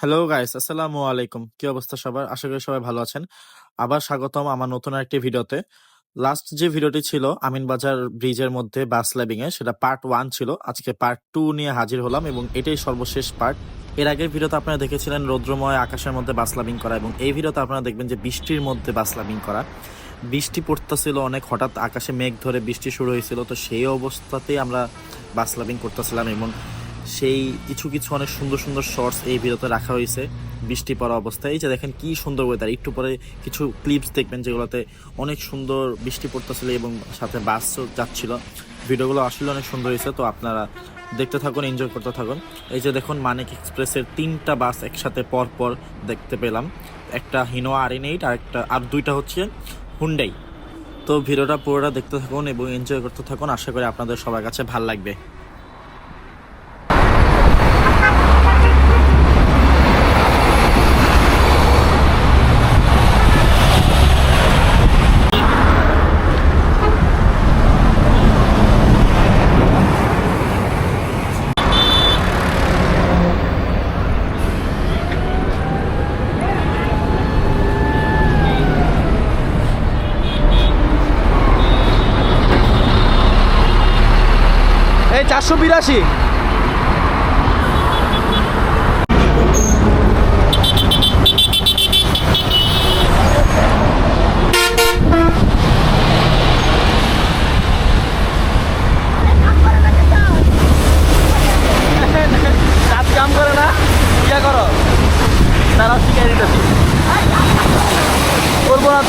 Hello guys আসসালামু আলাইকুম কি অবস্থা সবার? আশা করি সবাই ভালো আছেন। আবার স্বাগতম আমার নতুন একটি ভিডিওতে। লাস্ট যে ভিডিওটি ছিল আমিনবাজার ব্রিজের মধ্যে বাস ল্যাবিং এ সেটা পার্ট ওয়ান ছিল। আজকে পার্ট টু নিয়ে হাজির হলাম এবং এটাই সর্বশেষ পার্ট এর আগের ভিডিওতে আপনারা দেখেছিলেন রৌদ্রময় আকাশের মধ্যে বাস লাবিং করা এবং এই ভিডিওতে আপনারা দেখবেন যে বৃষ্টির মধ্যে বাস লাবিং করা। বৃষ্টি পড়তেছিল অনেক, হঠাৎ আকাশে মেঘ ধরে বৃষ্টি শুরু হয়েছিল। তো সেই অবস্থাতেই আমরা বাস লাবিং করতেছিলাম এবং সেই কিছু কিছু অনেক সুন্দর সুন্দর শর্টস এই ভিডিওতে রাখা হয়েছে বৃষ্টি পড়া অবস্থায়। এই যে দেখেন কি সুন্দর ওয়েদার একটু পরে কিছু ক্লিপস দেখবেন যেগুলোতে অনেক সুন্দর বৃষ্টি পড়তেছিল এবং সাথে বাস যাচ্ছিল। ভিডিওগুলো আসলে অনেক সুন্দর হয়েছে, তো আপনারা দেখতে থাকুন এনজয় করতে থাকুন। এই যে দেখুন, মানিক এক্সপ্রেসের তিনটা বাস একসাথে পর পর দেখতে পেলাম। একটা হিনো আর এন এইট আর একটা, আর দুইটা হচ্ছে হুন্ডাই তো ভিডিওটা পুরোটা দেখতে থাকুন এবং এনজয় করতে থাকুন। আশা করি আপনাদের সবার কাছে ভালো লাগবে। চারশো বিরাশি।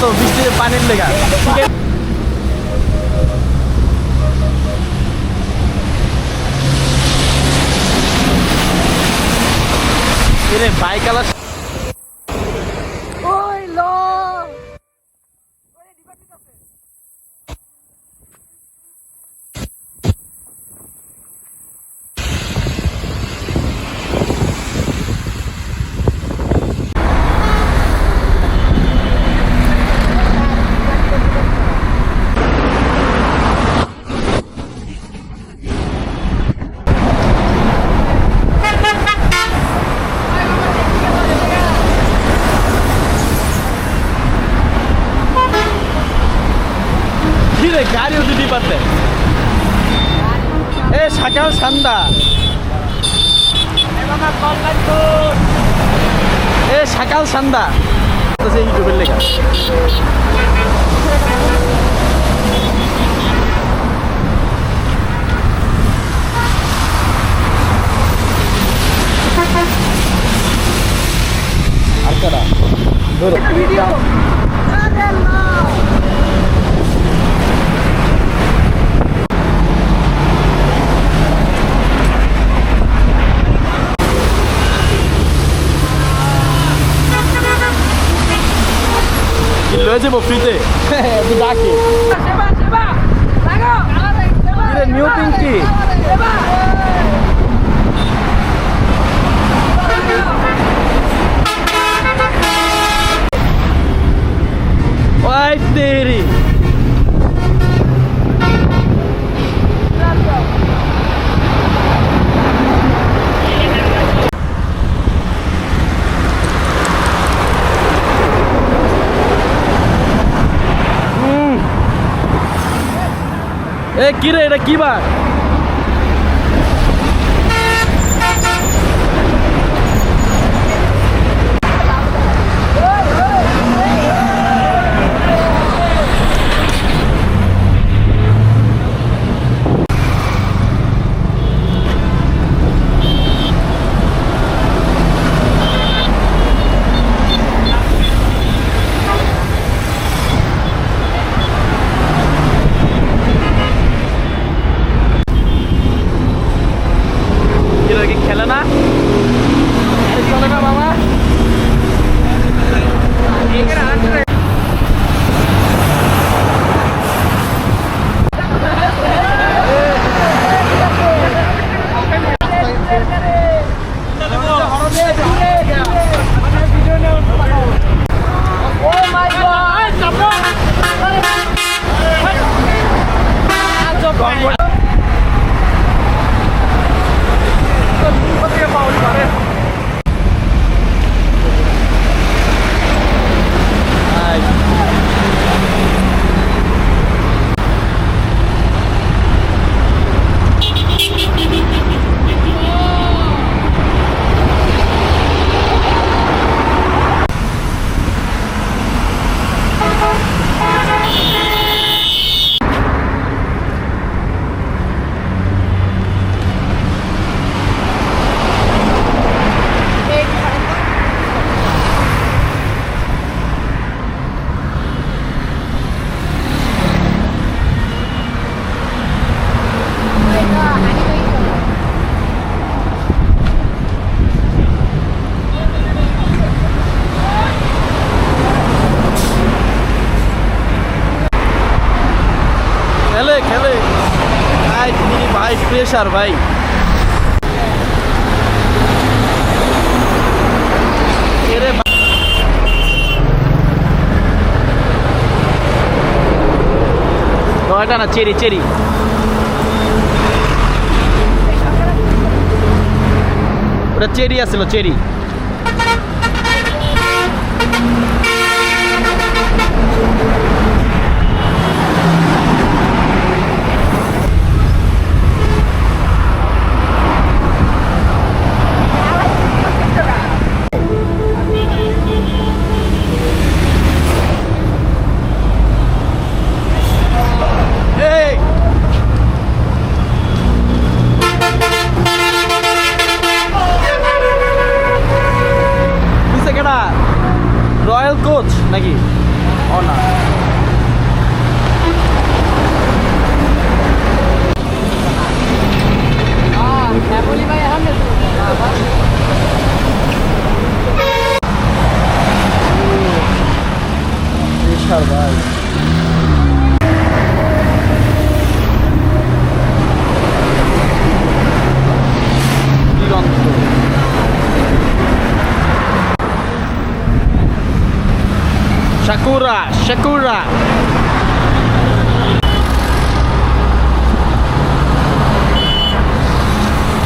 তো বৃষ্টিতে পানির লেগা। শিখাই এরে e levar aquelas সান্দা। এ সাকাল সান্দা। ইউটিউবের লেখা। আচ্ছা ধরো। কি Leute, wo findet এ কি রে এটা কি বার? খেলে খেলে। ভাই প্রেশার ভাই নয়টা না চেরি চেরি। ওটা চেরি আসলো চেরি। honor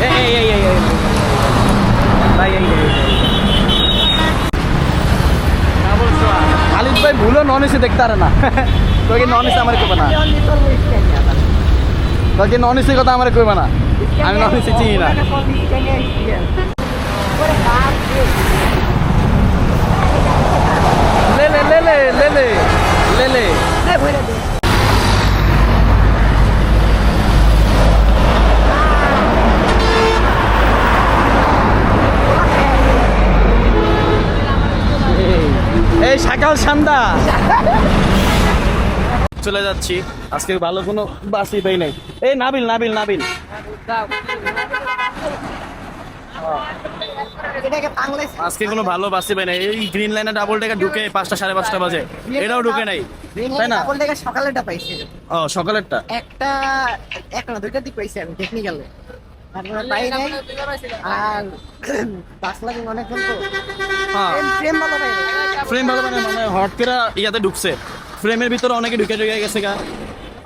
এই এই খালিদ ভাই ভুলো নন এসে দেখতে পারে না। তোকে নন এসে আমার কবে না? তোকে নন এসে কথা আমার কইবে না? আমি নন এসে চিনি না। সকাল সন্ধ্যা চলে যাচ্ছি। আজকে ভালো কোনো বাসই পাই নাই। এই নাবিল নাবিল নাবিল। আজকে কোনো ভালো বাসই পাই নাই। এই গ্রিন লাইনে ডাবল টাকা ঢুকে পাঁচটা সাড়ে পাঁচটা বাজে। এটাও ঢুকে নাই। তাই না? ডাবল সকালেরটা পাইছে। ও সকালেরটা। একটা একটা দুইটা দিক পাইছি আমি টেকনিক্যালে তারপরে পাই নাই আর পাঁচ লাগে অনেকক্ষণ তো। হ্যাঁ। ফ্রেম ভালো পাই ফ্রেম ভালো মানে মানে হট করে ইয়াতে ঢুকছে। ফ্রেমের ভিতরে অনেকে ঢুকে ঢুকে গেছে গা।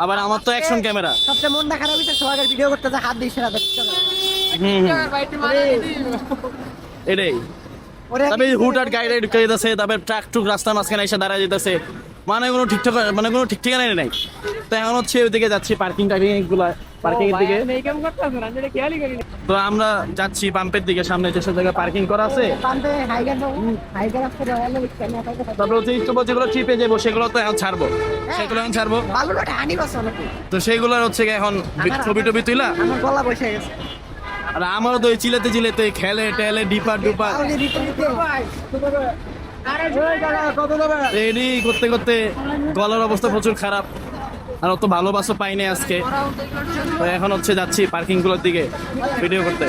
আবার আমার তো অ্যাকশন ক্যামেরা সবচেয়ে মনটা খারাপ সোহাগের ভিডিও করতে যে হাত দিয়েছে না দেখতে হুম এটাই। ওরে। তবে হুটার গাড়ি ঢুকে যেতেছে তারপরে ট্রাক টুক রাস্তার মাঝখানে এসে দাঁড়ায় যেতেছে মানে কোনো ঠিকঠাক মানে কোনো ঠিক ঠিকানা নাই। তো এখন হচ্ছে ওইদিকে যাচ্ছি পার্কিং টার্কিংগুলা পার্কিং এর দিকে। তো আমরা যাচ্ছি পাম্পের দিকে সামনে যেসব জায়গায় পার্কিং করা আছে। তারপরে হচ্ছে ইস্টপর যেগুলো চিপে যাব সেগুলো তো এখন ছাড়বো। সেগুলো এখন ছাড়বো। তো সেইগুলোর হচ্ছে এখন ছবি টবি তুইলা? গলা বসে গেছে। আর আমারও তো ওই চিলেতে চিলেতে খেলে টেলে ডিপার ডুপার। করতে করতে গলার অবস্থা প্রচুর খারাপ। আর অত ভালো বাসও পাইনি আজকে। তো এখন হচ্ছে যাচ্ছি পার্কিংগুলোর দিকে ভিডিও করতে।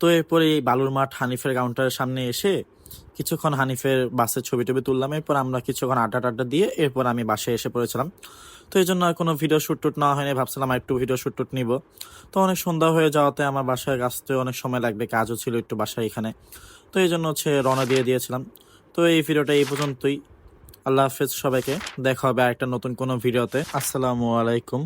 তো এরপরে এই বালুর মাঠ হানিফের কাউন্টারের সামনে এসে কিছুক্ষণ হানিফের বাসের ছবি টবি তুললাম। এরপর আমরা কিছুক্ষণ আড্ডা টাড্ডা দিয়ে এরপর আমি বাসায় এসে পড়েছিলাম। তো এই জন্য আর কোনো ভিডিও শ্যুট টুট না হয়নি। ভাবছিলাম একটু ভিডিও শ্যুট টুট নিব। তো অনেক সন্ধ্যা হয়ে যাওয়াতে আমার বাসায় আসতে অনেক সময় লাগবে, কাজও ছিল একটু বাসায় এখানে। তো এই জন্য হচ্ছে রওনা দিয়ে দিয়েছিলাম। তো এই ভিডিওটা এই পর্যন্তই। আল্লাহ হাফেজ সবাইকে। দেখা হবে আরেকটা নতুন কোনো ভিডিওতে। আসসালামু আলাইকুম।